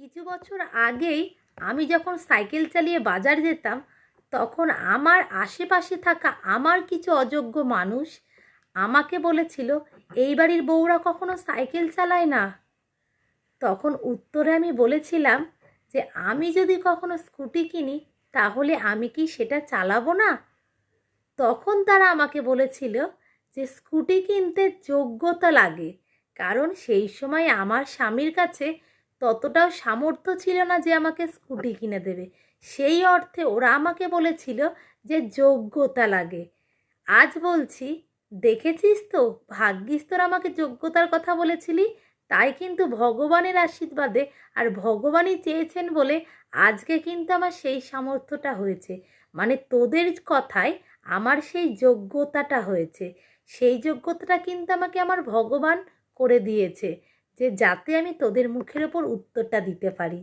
কিছু বছর আগেই আমি যখন সাইকেল চালিয়ে বাজার যেতাম, তখন আমার আশেপাশে থাকা আমার কিছু অযোগ্য মানুষ আমাকে বলেছিল, এই বাড়ির বউরা কখনো সাইকেল চালায় না। তখন উত্তরে আমি বলেছিলাম যে, আমি যদি কখনো স্কুটি কিনি, তাহলে আমি কি সেটা চালাবো না? তখন তারা আমাকে বলেছিল যে, স্কুটি কিনতে যোগ্যতা লাগে, কারণ সেই সময় আমার স্বামীর কাছে ততটাও সামর্থ্য ছিল না যে আমাকে স্কুটি কিনে দেবে। সেই অর্থে ওরা আমাকে বলেছিল যে যোগ্যতা লাগে। আজ বলছি, দেখেছিস তো? ভাগ্যিস তোর আমাকে যোগ্যতার কথা বলেছিলি? তাই কিন্তু ভগবানের আশীর্বাদে আর ভগবানই চেয়েছেন বলে আজকে কিন্তু আমার সেই সামর্থ্যটা হয়েছে। মানে তোদের কথায় আমার সেই যোগ্যতাটা হয়েছে। সেই যোগ্যতাটা কিন্তু আমাকে আমার ভগবান করে দিয়েছে। যে যাতে আমি তোদের মুখের ওপর উত্তরটা দিতে পারি।